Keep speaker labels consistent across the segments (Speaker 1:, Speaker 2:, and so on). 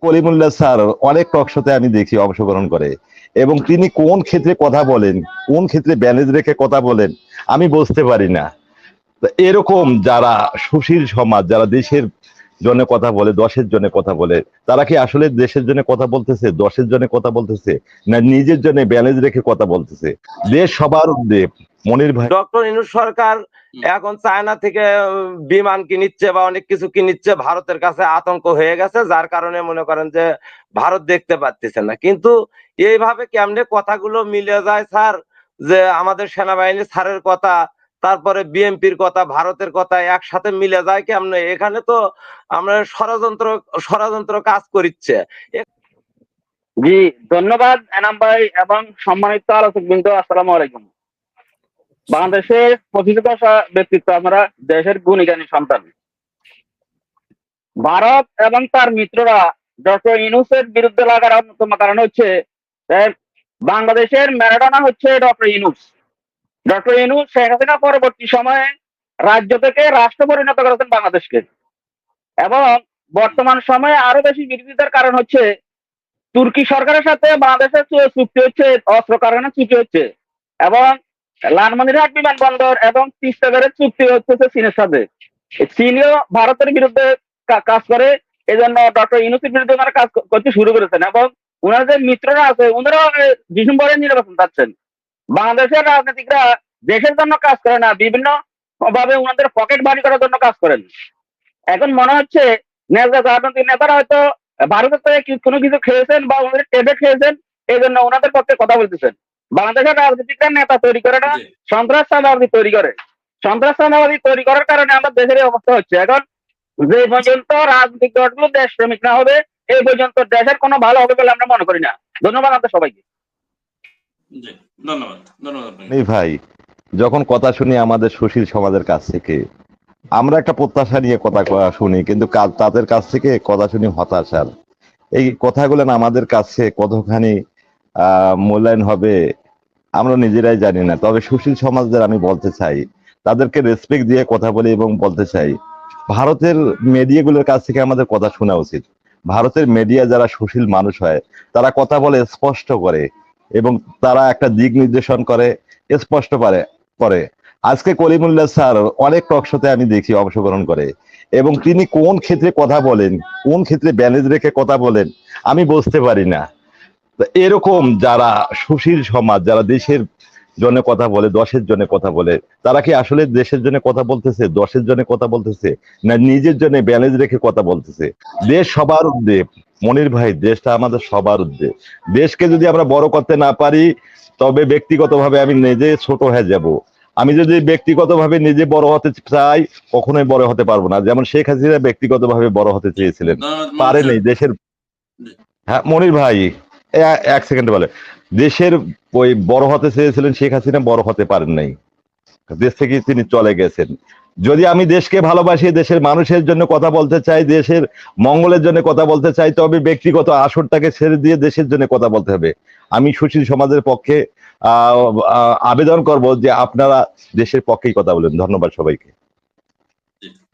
Speaker 1: Kalimullah sir, অনেক টকশোতে আমি দেখি অংশগ্রহণ করে। এবং তিনি কোন ক্ষেত্রে কথা বলেন, কোন ক্ষেত্রে ব্যালেন্স রেখে কথা বলেন, আমি বুঝতে পারি না। এরকম যারা সুশীল সমাজ, যারা দেশের জন্য কথা বলে, দশের জন্য কথা বলে, তারা কি আসলে দেশের জন্য কথা বলতেছে, দশের জন্য কথা বলতেছে, না নিজের জন্য ব্যালেন্স রেখে কথা বলতেছে? দেশ সবার দেব মনির ভাই।
Speaker 2: ডক্টর ইনুস সরকার এখন চায়না থেকে বিমান কিনিচ্ছে বা অনেক কিছু কিনিচ্ছে ভারতের কাছে আতঙ্ক হয়ে গেছে যার কারণে মনে করেন যে ভারত দেখতে পাচ্ছে না। কিন্তু এইভাবে কেমনে কথাগুলো মিলে যায় স্যার? যে আমাদের সেনাবাহিনী স্যারের কথা তারপরে বিএনপির কথা ভারতের কথা একসাথে মিলে যায় কেমনে? এখানে তো আমরা ষড়যন্ত্র ষড়যন্ত্র কাজ করিচ্ছে।
Speaker 3: জি ধন্যবাদ এনাম ভাই এবং সম্মানিত আলোচক বৃন্দ আসসালামু আলাইকুম। বাংলাদেশের প্রতিষ্ঠিত ব্যক্তিত্ব আমরা দেশের গুণীগানী সন্তান। ভারত এবং তার মিত্ররা ডক্টর ইনুসের বিরুদ্ধে লাগার অন্যতম কারণ হচ্ছে বাংলাদেশের ম্যারাডোনা হচ্ছে ডক্টর ইনুস ডক্টর ইনুস শেখ হাসিনা পরবর্তী সময়ে রাজ্য থেকে রাষ্ট্র পরিণত করেছেন বাংলাদেশকে। এবং বর্তমান সময়ে আরও বেশি বিরোধিতার কারণ হচ্ছে, তুর্কি সরকারের সাথে বাংলাদেশের চুক্তি হচ্ছে, অস্ত্র কারখানা চুক্তি হচ্ছে। এবং লালমনিরহাট বিমানবন্দর এবং তিস্তাগড়ের চুক্তি হচ্ছে চীনের সাথে। চীনও ভারতের বিরুদ্ধে কাজ করে এই জন্য ডক্টর ইউনুসের বিরুদ্ধে ওনারা কাজ করতে শুরু করেছেন এবং ওনার যে মিত্ররা আছে, ওনারাও ডিসেম্বরে নির্বাচন চাচ্ছেন। বাংলাদেশের রাজনীতিকরা দেশের জন্য কাজ করে না, বিভিন্ন ভাবে ওনাদের পকেট বাড়ি করার জন্য কাজ করেন। এখন মনে হচ্ছে নেতা, রাজনৈতিক নেতারা হয়তো ভারতের থেকে কোনো কিছু খেয়েছেন বা ওনাদের ট্যাবলেট খেয়েছেন এই জন্য ওনাদের পক্ষে কথা বলতেছেন। বাংলাদেশের রাজনীতিকরা নেতা তৈরি করে না সন্ত্রাসবাদী তৈরি করে। সন্ত্রাসবাদী তৈরি করার কারণে আমাদের দেশের অবস্থা হচ্ছে। এখন যে পর্যন্ত রাজনৈতিক দলগুলো দেশ প্রেমিক না হবে এই পর্যন্ত দেশের কোনো ভালো হবে বলে আমরা মনে করি না। ধন্যবাদ আমাদের সবাইকে।
Speaker 4: ধন্যবাদ ধন্যবাদ
Speaker 1: ভাই। যখন কথা শুনি আমাদের সুশীল সমাজের কাছ থেকে আমরা একটা প্রত্যাশা নিয়ে কথা শুনি কিন্তু তাদের কাছ থেকে কথা শুনি হতাশার। এই কথাগুলো না আমাদের কাছে কতখানি মূল্যায়ন হবে, আমরা নিজেরাই জানি না। তবে সুশীল সমাজদের আমি বলতে চাই, তাদেরকে রেসপেক্ট দিয়ে কথা বলি এবং বলতে চাই, ভারতের মিডিয়াগুলোর কাছ থেকে আমাদের কথা শোনা উচিত। ভারতের মিডিয়া যারা সুশীল মানুষ হয়, তারা কথা বলে স্পষ্ট করে এবং তারা একটা দিক নির্দেশন করে, স্পষ্ট পারে, করে। আজকে কলিমুল্লাহ স্যার অনেক টকশোতে আমি দেখি অংশগ্রহণ করে এবং তিনি কোন ক্ষেত্রে কথা বলেন, কোন ক্ষেত্রে ব্যালেন্স রেখে কথা বলেন, আমি বুঝতে পারি না। এরকম যারা সুশীল সমাজ যারা দেশের জন্য কথা বলে দশের জন্য কথা বলে তারা কি আসলে দেশের জন্য কথা বলতেছে দশের জন্য কথা বলতেছে না নিজের জন্য ব্যালেন্স রেখে কথা বলতেছে? দেশ সবার উদ্যোগ মনির ভাই দেশটা আমাদের সবার উদ্যোগ দেশকে যদি আমরা বড় করতে না পারি তবে ব্যক্তিগতভাবে আমি নিজে ছোট হয়ে যাব। আমি যদি ব্যক্তিগতভাবে নিজে বড় হতে চাই কখনোই বড় হতে পারব না। যেমন শেখ হাসিনা ব্যক্তিগতভাবে বড় হতে চেয়েছিলেন।
Speaker 4: ধন্যবাদ,
Speaker 1: পারে
Speaker 4: মনির
Speaker 1: নেই দেশের হ্যাঁ মনির ভাই। এক সেকেন্ড বলে। দেশের ওই বড় হতে চেয়েছিলেন শেখ হাসিনা, বড় হতে পারেন নাই। দেশ থেকে তিনি চলে গেছেন। যদি আমি দেশকে ভালোবাসি, দেশের মানুষের জন্য কথা বলতে চাই, দেশের মঙ্গলের জন্য কথা বলতে চাই, তবে ব্যক্তিগত আসরটাকে ছেড়ে দিয়ে দেশের জন্য কথা বলতে হবে। আমি সুশীল সমাজের পক্ষে আবেদন করব যে আপনারা দেশের পক্ষেই কথা বলেন। ধন্যবাদ সবাইকে।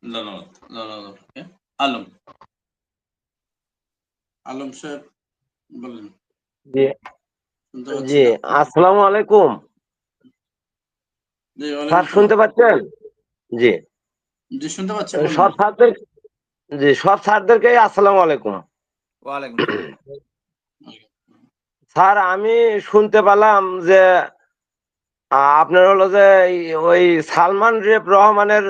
Speaker 4: ধন্যবাদ আলম। আলম সাহেব, বলেন।
Speaker 2: জি। জি আসসালামু আলাইকুম স্যার শুনতে পাচ্ছেন? জি।
Speaker 4: জি শুনতে পাচ্ছেন
Speaker 2: সব স্যারদের জি সব স্যারদেরকে আসসালামু আলাইকুম
Speaker 5: ওয়ালাইকুম
Speaker 2: স্যার আমি শুনতে পেলাম যে আপনার হলো যে ওই সালমান রেপ রহমানের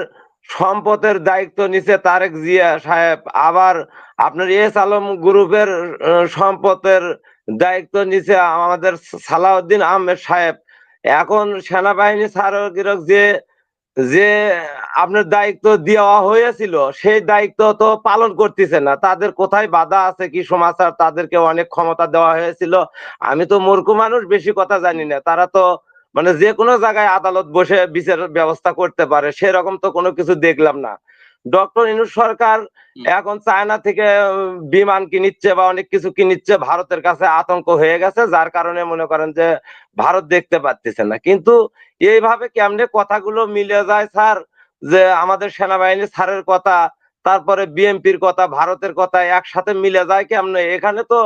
Speaker 2: সম্পদের দায়িত্ব নিছে তারেক জিয়া সাহেব। আবার আপনার এস আলম গ্রুপের সম্পদের দায়িত্ব নিছে আমাদের সালাউদ্দিন আহমেদ সাহেব। এখন সেনাবাহিনী স্মারক যে যে আপনার দায়িত্ব দেওয়া হয়েছিল, সেই দায়িত্ব তো পালন করতেছে না। তাদের কোথায় বাধা আছে, কি সমাচার, তাদেরকে অনেক ক্ষমতা দেওয়া হয়েছিল। আমি তো মূর্খ মানুষ, বেশি কথা জানি না। তারা তো মানে যে কোনো জায়গায় আদালত বসে বিচার ব্যবস্থা করতে পারে, সেরকম তো কোনো কিছু দেখলাম না। ডক্টর ইনুস সরকার এখন চায়না থেকে বিমান কিনিচ্ছে বা অনেক কিছু কিনিচ্ছে ভারতের কাছে আতঙ্ক হয়ে গেছে যার কারণে মনে করেন যে ভারত দেখতে পাচ্ছে না। কিন্তু এইভাবে কেমনে কথাগুলো মিলে যায় স্যার? যে আমাদের সেনাবাহিনী স্যারের কথা তারপরে বিএনপির কথা ভারতের কথা একসাথে মিলে যায় কেমনে? এখানে তো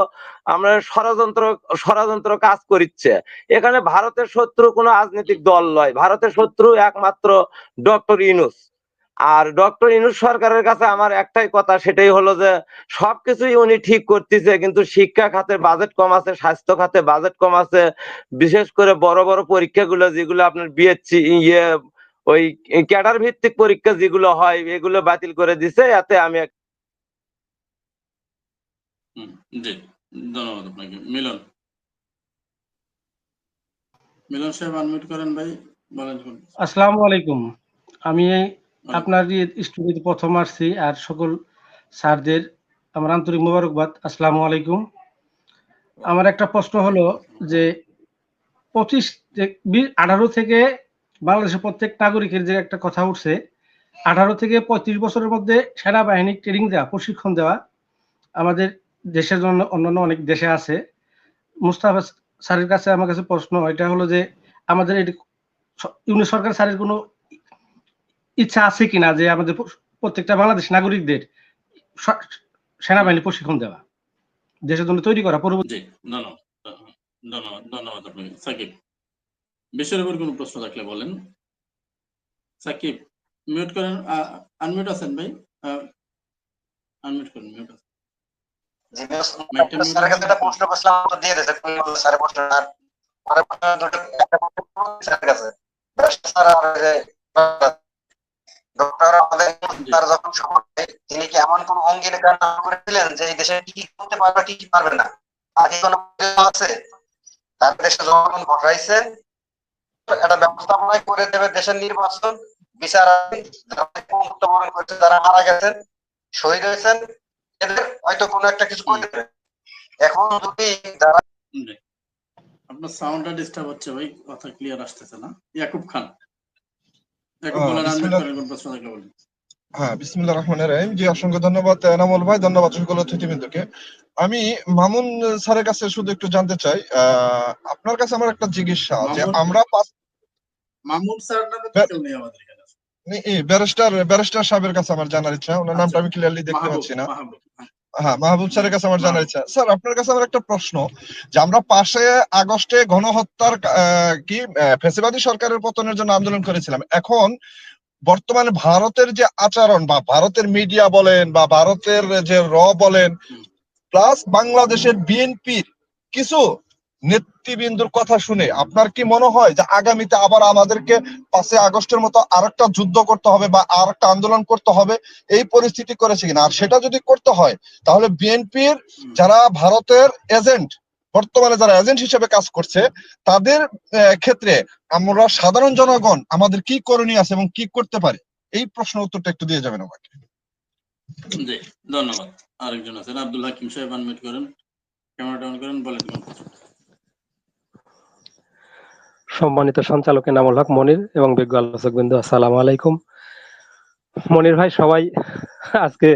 Speaker 2: আমরা ষড়যন্ত্র ষড়যন্ত্র কাজ করিচ্ছে। এখানে ভারতের শত্রু কোনো রাজনৈতিক দল নয়। ভারতের শত্রু একমাত্র ডক্টর ইনুস। আর ডক্টর ইনুস সরকারের কাছে আমার একটাই কথা সেটাই হলো যে সবকিছুই উনি ঠিক করতেছে কিন্তু শিক্ষা খাতে বাজেট কম আছে স্বাস্থ্য খাতে বাজেট কম আছে বিশেষ করে বড় বড় পরীক্ষাগুলো যেগুলো আপনার বিএসসি ইয়ে ওই ক্যাডার ভিত্তিক পরীক্ষা যেগুলো হয় এগুলো বাতিল করে দিছে এতে আমি
Speaker 4: জি ধন্যবাদ আপনাকে। মিলন। মিলন সাহেব আনমিউট করেন ভাই বলেন।
Speaker 6: আসসালামু আলাইকুম। আমি আপনার স্টুডিওতে প্রথম আসছি আর সকল স্যারদের আমার আন্তরিক মোবারকবাদ। আসসালামু আলাইকুম। আমার একটা প্রশ্ন হলো যে, পঁচিশ আঠারো থেকে বাংলাদেশের প্রত্যেক নাগরিকের যে একটা কথা উঠছে, আঠারো থেকে পঁয়ত্রিশ বছরের মধ্যে সেনাবাহিনী ট্রেনিং দেওয়া, প্রশিক্ষণ দেওয়া আমাদের দেশের জন্য অন্যান্য অনেক দেশে আছে। মুস্তাফা স্যারের কাছে আমার কাছে প্রশ্ন, এটা হলো যে, আমাদের এটি ইউনিট সরকার স্যারের কোনো ইচ্ছা আছে কিনা যে আমাদের প্রত্যেকটা বাংলাদেশ নাগরিকদের সেনাবাহিনী প্রশিক্ষণ দেওয়া। দেশের জন্য তৈরি করা পরবর্তী
Speaker 4: ধন্যবাদ। ধন্যবাদ আপনাকে সাকিব বিশ্বের উপর কোনো প্রশ্ন থাকলে বলেন। সাকিব মিউট করেন আনমিউট আছেন ভাই? আনমিউট করেন মিউট আছেন।
Speaker 7: প্রশ্ন ডক্টর তার যখন সময় তিনি কি এমন কোন অঙ্গীকার নাম করেছিলেন যে এই দেশে কি করতে পারবে কি কি পারবে না? আগে কোনো আছে? তার দেশে জনগণ ঘটাইছে একটা ব্যবস্থাপনা করে দেবে দেশের নির্বাচন বিচার মৃত্যুবরণ করেছে যারা মারা গেছেন শহীদ হয়েছেন এদের হয়তো কোনো একটা কিছু করে দেবে। এখন যদি যারা
Speaker 4: আপনার সাউন্ডটা ডিস্টার্ব হচ্ছে ভাই কথা ক্লিয়ার আসতেছে না। ইয়াকুব খান।
Speaker 8: হ্যাঁ বিসমিল্লাহ রহমান রহিম। জি অসংখ্য ধন্যবাদ এনামুল ভাই। ধন্যবাদ সকল অতিথিবৃন্দকে। আমি মামুন স্যারের কাছে শুধু একটু জানতে চাই আহ, আপনার কাছে আমার একটা জিজ্ঞাসা যে আমরা
Speaker 4: মামুন স্যার নামে কেউ নেই আমাদের
Speaker 8: ব্যারিস্টার ব্যারিস্টার সাহেবের কাছে আমার জানার ইচ্ছা। ওনার নামটা
Speaker 4: আচ্ছা।
Speaker 8: আমি ক্লিয়ারলি দেখতে পাচ্ছি না।
Speaker 4: হ্যাঁ।
Speaker 8: মাহবুব স্যারের কাছে আমার জানার ইচ্ছা। স্যার আপনার কাছে আমার একটা প্রশ্ন। যে আমরা পাশে আগস্টে গণহত্যার কি ফেসিবাদী সরকারের পতনের জন্য আন্দোলন করেছিলাম। এখন বর্তমানে ভারতের যে আচরণ বা ভারতের মিডিয়া বলেন বা ভারতের যে র বলেন প্লাস বাংলাদেশের বিএনপির কিছু নেতৃবৃন্দুর কথা শুনে আপনার কি মনে হয় যে আগামীতে আবার আমাদেরকে পাঁচে আগস্টের মতো আরেকটা যুদ্ধ করতে হবে বা আরেকটা আন্দোলন করতে হবে? এই পরিস্থিতি করেছে কিনা? আর সেটা যদি করতে হয়, তাহলে বিএনপির যারা ভারতের এজেন্ট, বর্তমানে যারা এজেন্ট হিসেবে কাজ করছে, তাদের ক্ষেত্রে আমরা সাধারণ জনগণ আমাদের কি করণীয় আছে এবং কি করতে পারে? এই প্রশ্ন উত্তরটা একটু দিয়ে যাবেন আমাকে।
Speaker 4: ধন্যবাদ। আরেকজন আছেন, আব্দুল হাকিম সাহেব আনমিউট করেন। ক্যামেরাটা অন করেন, বলেন।
Speaker 9: সম্মানিত সঞ্চালক এনামুল হক মনির এবং বিজ্ঞ আলোচক বিন্দু আসসালামু আলাইকুম। মনির ভাই সবাই আজকে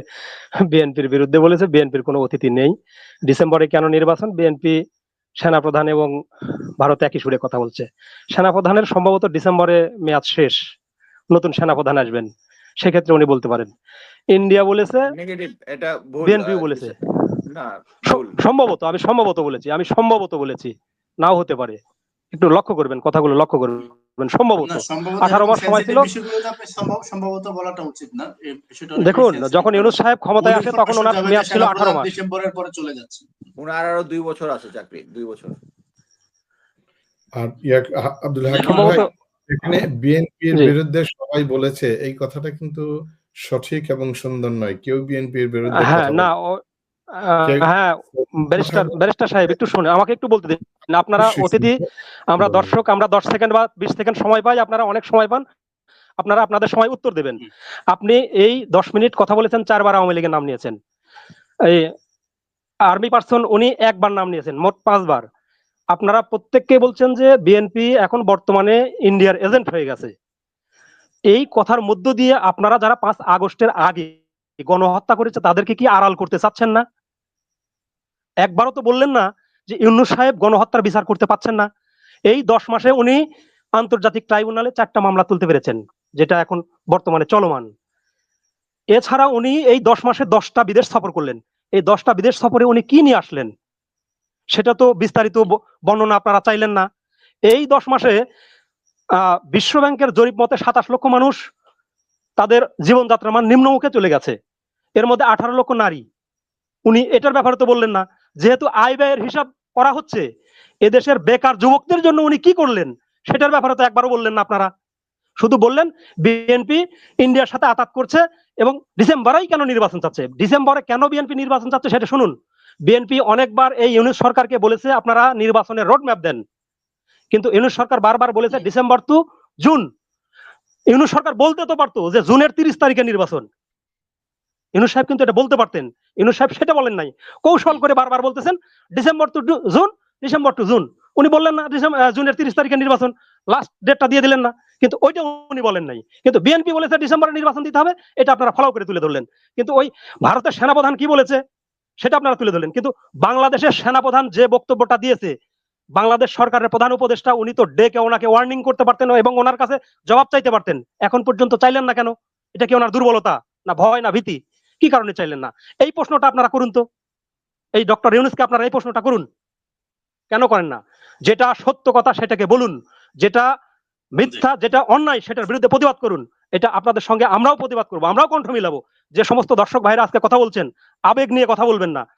Speaker 9: বিএনপির বিরুদ্ধে বলেছে বিএনপির কোনো অতিথি নেই। ডিসেম্বরে কেন নির্বাচন? বিএনপি সেনাপ্রধান এবং ভারত একই সুরে কথা বলছে। সেনাপ্রধানের সম্ভবত ডিসেম্বরে মেয়াদ শেষ। নতুন সেনাপ্রধান আসবেন। সেক্ষেত্রে উনি বলতে পারেন। ইন্ডিয়া বলেছে
Speaker 5: এটা
Speaker 9: বিএনপি বলেছে। সম্ভবত আমি সম্ভবত বলেছি আমি সম্ভবত বলেছি। নাও হতে পারে। একটু লক্ষ্য করবেন কথাগুলো লক্ষ্য করবেন সম্ভবত। 18 মাস সময় ছিল।
Speaker 4: সম্ভবত বলাটা উচিত না।
Speaker 9: দেখুন যখন ইউনুস সাহেব ক্ষমতায় আসে তখন ওনার মেয়াদ ছিল আঠারো মাস।
Speaker 4: ডিসেম্বরের পরে চলে যাচ্ছে।
Speaker 5: ওনার আরও দুই বছর আছে চাকরি দুই বছর।
Speaker 10: আর ইয়াক আব্দুল হাকিম ভাই এখানে বিএনপির
Speaker 9: জি।
Speaker 10: বিরুদ্ধে সবাই বলেছে এই কথাটা কিন্তু সঠিক এবং সুন্দর নয়। কেউ বিএনপির বিরুদ্ধে
Speaker 9: হ্যাঁ না হ্যাঁ ব্যারিস্টার ব্যারিস্টার সাহেব একটু শুনে আমাকে একটু বলতে দিন। আপনারা অতিথি আমরা দর্শক আমরা দশ সেকেন্ড বা বিশ সেকেন্ড সময় পাই আপনারা অনেক সময় পান। আপনারা আপনাদের সময় উত্তর দেবেন। আপনি এই দশ মিনিট কথা বলেছেন চারবার আওয়ামী লীগের নাম নিয়েছেন। এই আর্মি পার্সন উনি একবার নাম নিয়েছেন মোট পাঁচবার। আপনারা প্রত্যেককে বলছেন যে বিএনপি এখন বর্তমানে ইন্ডিয়ার এজেন্ট হয়ে গেছে। এই কথার মধ্য দিয়ে আপনারা যারা পাঁচ আগস্টের আগে গণহত্যা করেছে তাদেরকে কি আড়াল করতে চাচ্ছেন না? একবারও তো বললেন না যে ইউনুস সাহেব গণহত্যার বিচার করতে পাচ্ছেন না। এই দশ মাসে উনি আন্তর্জাতিক ট্রাইব্যুনালে চারটা মামলা তুলতে পেরেছেন যেটা এখন বর্তমানে চলমান। এছাড়া উনি এই দশ মাসে দশটা বিদেশ সফর করলেন। এই দশটা বিদেশ সফরে উনি কি নিয়ে আসলেন? সেটা তো বিস্তারিত বর্ণনা আপনারা চাইলেন না। এই দশ মাসে আহ, বিশ্ব ব্যাংকের জরিপ মতে সাতাশ লক্ষ মানুষ তাদের জীবনযাত্রার মান নিম্নমুখে চলে গেছে। এর মধ্যে আঠারো লক্ষ নারী। উনি এটার ব্যাপারে তো বললেন না। যেহেতু আয় ব্যয়ের হিসাব করা হচ্ছে, এদেশের বেকার যুবকদের জন্য উনি কি করলেন? সেটার ব্যাপারে তো একবারও বললেন না আপনারা। শুধু বললেন বিএনপি ইন্ডিয়ার সাথে আতাত করছে এবং ডিসেম্বরেই কেন নির্বাচন চাচ্ছে? ডিসেম্বরে কেন বিএনপি নির্বাচন চাচ্ছে সেটা শুনুন। বিএনপি অনেকবার এই ইউনিট সরকারকে বলেছে, আপনারা নির্বাচনের রোড ম্যাপ দেন। কিন্তু ইউনিট সরকার বারবার বলেছে, ডিসেম্বর টু জুন। ইউনিট সরকার বলতে তো পারতো যে, জুনের তিরিশ তারিখে নির্বাচন। ইউনুস সাহেব কিন্তু এটা বলতে পারতেন। ইউনুস সাহেব সেটা বলেন নাই। কৌশল করে বারবার বলতেছেন, December to June, December to June. উনি বললেন না জুনের তিরিশ তারিখে নির্বাচন লাস্ট ডেটটা দিয়ে দিলেন না। কিন্তু ওইটা উনি বলেন নাই। কিন্তু বিএনপি বলেছে ডিসেম্বরে নির্বাচন দিতে হবে, এটা আপনারা ফলো করে তুলে ধরলেন। কিন্তু ওই ভারতের সেনাপ্রধান কি বলেছে, সেটা আপনারা তুলে ধরলেন। কিন্তু বাংলাদেশের সেনাপ্রধান যে বক্তব্যটা দিয়েছে, বাংলাদেশ সরকারের প্রধান উপদেষ্টা, উনি তো ডেকে ওনাকে ওয়ার্নিং করতে পারতেন এবং ওনার কাছে জবাব চাইতে পারতেন। এখন পর্যন্ত চাইলেন না কেন? এটা কি ওনার দুর্বলতা, না ভয়, না ভীতি? কি কারণে চাইলেন না? এই প্রশ্নটা আপনারা করুন তো। এই ডক্টর ইউনুসকে আপনারা এই প্রশ্নটা করুন। কেন করেন না? যেটা সত্য কথা সেটাকে বলুন। যেটা মিথ্যা, যেটা অন্যায় সেটার বিরুদ্ধে প্রতিবাদ করুন। এটা আপনাদের সঙ্গে আমরাও প্রতিবাদ করব, আমরাও কণ্ঠ মিলাবো। যে সমস্ত দর্শক ভাইরা আজকে কথা বলছেন, আবেগ নিয়ে কথা বলবেন না।